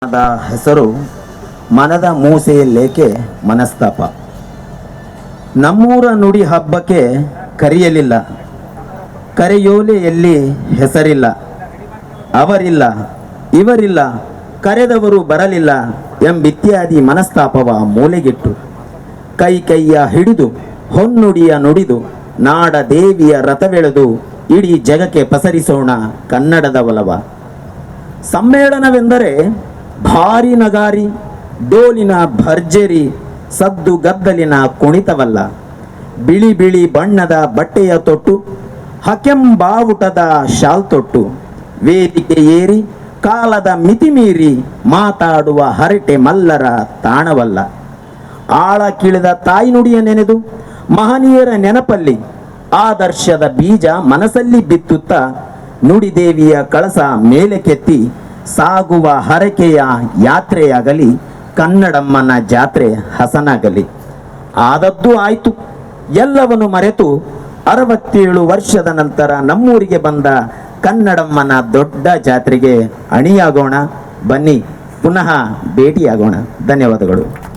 ಹೆಸರು ಮನದ ಮೂಸೆಯಲ್ಲೇಕೆ ಮನಸ್ತಾಪ. ನಮ್ಮೂರ ನುಡಿ ಹಬ್ಬಕ್ಕೆ ಕರೆಯಲಿಲ್ಲ. ಕರೆಯೋಲೆಯಲ್ಲಿ ಹೆಸರಿಲ್ಲ. ಅವರಿಲ್ಲ, ಇವರಿಲ್ಲ, ಕರೆದವರು ಬರಲಿಲ್ಲ ಎಂಬಿತ್ಯಾದಿ ಮನಸ್ತಾಪವ ಮೂಲೆಗಿಟ್ಟು. ಕೈ ಕೈಯ ಹಿಡಿದು, ಹೊನ್ನುಡಿಯ ನುಡಿದು, ನಾಡ ದೇವಿಯ ರಥವೆಳೆದು, ಇಡೀ ಜಗಕ್ಕೆ ಪಸರಿಸೋಣ ಕನ್ನಡದ ಒಲವ. ಸಮ್ಮೇಳನವೆಂದರೆ ಭಾರಿ ನಗಾರಿ, ಡೋಲಿನ ಭರ್ಜರಿ, ಸದ್ದು ಗದ್ದಲಿನ ಕುಣಿತವಲ್ಲ. ಬಿಳಿ ಬಿಳಿ ಬಣ್ಣದ ಬಟ್ಟೆಯ ತೊಟ್ಟು, ಹಕೆಂಬಾವುಟದ ಶಾಲ್ ತೊಟ್ಟು. ವೇದಿಕೆ ಏರಿ, ಕಾಲದ ಮಿತಿ ಮೀರಿ ಮಾತಾಡುವ ಹರಟೆ ಮಲ್ಲರ ತಾಣವಲ್ಲ. ಆಳ ಕೀಳಿದ ತಾಯ್ನುಡಿಯ ನೆನೆದು, ಮಹನೀಯರ ನೆನಪಲ್ಲಿ, ಆದರ್ಶದ ಬೀಜ ಮನಸ್ಸಲ್ಲಿ ಬಿತ್ತುತ್ತಾ, ನುಡಿದೇವಿಯ ಕಳಸ ಮೇಲೆ ಕೆತ್ತಿ ಸಾಗುವ ಹರಕೆಯ ಯಾತ್ರೆಯಾಗಲಿ, ಕನ್ನಡಮ್ಮನ ಜಾತ್ರೆ ಹಸನಾಗಲಿ. ಆದದ್ದು ಆಯಿತು. ಎಲ್ಲವನ್ನು ಮರೆತು ಅರವತ್ತೇಳು ವರ್ಷದ ನಂತರ ನಮ್ಮೂರಿಗೆ ಬಂದ ಕನ್ನಡಮ್ಮನ ದೊಡ್ಡ ಜಾತ್ರೆಗೆ ಅಣಿಯಾಗೋಣ. ಬನ್ನಿ, ಪುನಃ ಭೇಟಿಯಾಗೋಣ. ಧನ್ಯವಾದಗಳು.